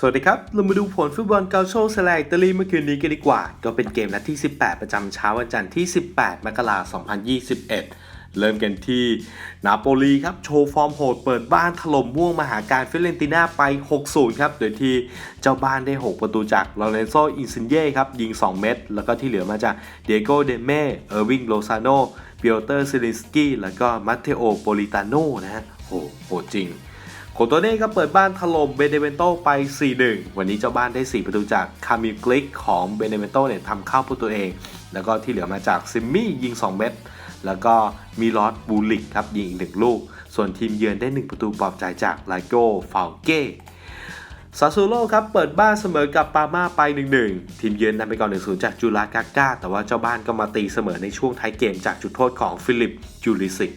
สวัสดีครับ เรามาดูผลฟุตบอลเกาโชสลายอิตาลีเมื่อคืนนี้กันดีกว่า ก็เป็นเกมนัดที่ 18 ประจำเช้าวันจันทร์ที่ 18 มกราคม 2021 เริ่มกันที่นาโปลีครับ โชว์ฟอร์มโหดเปิดบ้านถล่มม่วงมหาการฟิเรนติน่าไป 6-0 ครับ โดยที่เจ้าบ้านได้ 6 ประตูจากลอเรนโซ อินซินเย่ครับ ยิง 2 เม็ด แล้วก็ที่เหลือมาจากเดโกเดเม่ เออร์วิง โลซาโนเปียเตอร์ซิลินสกี้ แล้วก็มัตเทโอ โปลิตาโนนะฮะโหโหดจริง โคโตเน่ก็เปิดบ้านถล่มเบเนเวนโตไป 4-1 วันนี้เจ้าบ้านได้ 4 ประตูจากคามิลกลิกของเบเนเวนโตเนี่ยทำเข้าประตูเอง แล้วก็ที่เหลือมาจากซิมมี่ยิง 2 เม็ด แล้วก็มีลอสบูลิกครับยิงอีกหนึ่งลูก ส่วนทีมเยือนได้ 1 ประตูปลอบใจจากไลโก้ฟาวเก้ซาซูโร่ครับเปิดบ้านเสมอกับปาม่าไป 1-1 ทีมเยือนนำไปก่อน1-0จากจูลากาก้า แต่ว่าเจ้าบ้านก็มาตีเสมอในช่วงท้ายเกมจากจุดโทษของฟิลิปจูลิสิก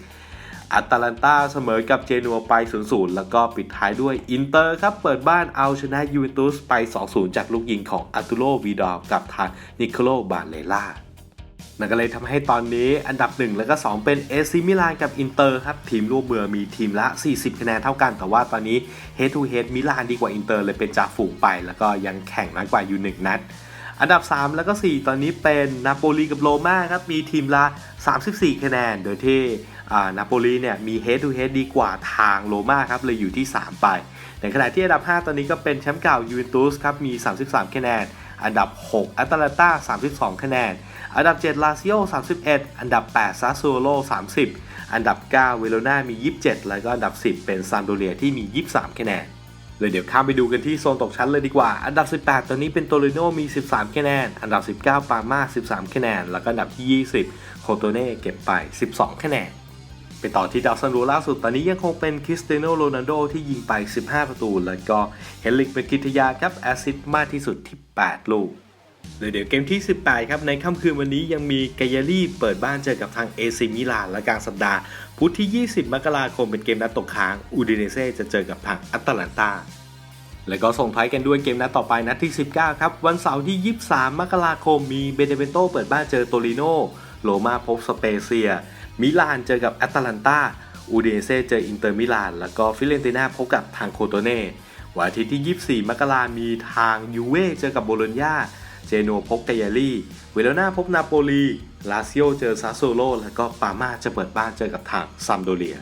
อัตแลนตาเสมอกับเจนัวไป 0-0 แล้วก็ปิดท้ายด้วยอินเตอร์ครับ เปิดบ้านเอาชนะยูเวนตุสไป 2-0 จากลูกยิงของอัตุโลวีดอร์กับทางนิโคโลบาเลล่านั่นก็เลยทำให้ตอนนี้อันดับ 1 แล้วก็ 2 เป็นเอซิมิลานกับอินเตอร์ครับ ทีมร่วมเมืองมีทีมละ 40 คะแนนเท่ากัน แต่ว่าตอนนี้ Head to Head มิลานดีกว่าอินเตอร์เลยเป็นจ่าฝูงไป แล้วก็ยังแข่งน้อยกว่าอยู่ 1 นัด อันดับ 3 แล้วก็ 4 ตอนนี้เป็นนาโปลีกับโรม่าครับมีทีมละ 34 คะแนน โดยที่นาโปลีเนี่ยมี Head to Head ดีกว่าทางโรม่าครับเลยอยู่ที่ 3 ไป ในขณะที่อันดับ 5 ตอนนี้ก็เป็นแชมป์เก่ายูเวนตุสครับมี 33 คะแนน อันดับ 6อัตแลนตา32 คะแนน อันดับ 7 ลาซิโอ 31 อันดับ 8 ซาซูโร30 อันดับ 9 เวโรนามี 27 แล้วก็อันดับ 10 เป็นซามโดเรียที่มี 23 คะแนน เลยเดี๋ยวข้ามไปดูกันที่โซนตกชั้นเลยดีกว่า อันดับ 18 ตอนนี้เป็นโตริโนมี 13 คะแนน อันดับ 19 ปามา13 คะแนน แล้วก็อันดับที่ 20 โคโตเน่เก็บไป 12 คะแนนไปต่อที่ดาวซันโวล่าสุดตอนนี้ยังคงเป็นคริสเตียโนโรนัลโดที่ยิงไป 15 ประตู แล้วก็เฮนริกเป็นกิทยาครับแอซิดมากที่สุดที่ 8 ลูก เลยเดี๋ยวเกมที่ 18 ครับในค่ำคืนวันนี้ยังมีกายารี่เปิดบ้านเจอกับทางเอซิมิลานและกลางสัปดาห์ พุธที่ 20 มกราคมเป็นเกมนัดตกค้างอูดิเนเซ่จะเจอกับทางอัตแลนตาแล้วก็ส่งท้ายกันด้วยเกมนัดต่อไปนัดที่ 19 ครับ วันเสาร์ที่ 23 มกราคมมีเบเนเวนโตเปิดบ้านเจอโตริโนโรมาพบสเปเซีย มิลานเจอกับแอตแลนตาอูดิเนเซ่เจออินเตอร์มิลาน แล้วก็ฟิเรนติน่าพบกับทางโคโตเน่วันอาทิตย์ที่ 24 มกรามีทางยูเว่เจอกับโบโลญญา จโนพบกายารีเวโรนาพบนาโปลี ลาซิโอเจอซาโซโล และก็ปาม่าจะเปิดบ้านเจอกับทางซัมโดเรีย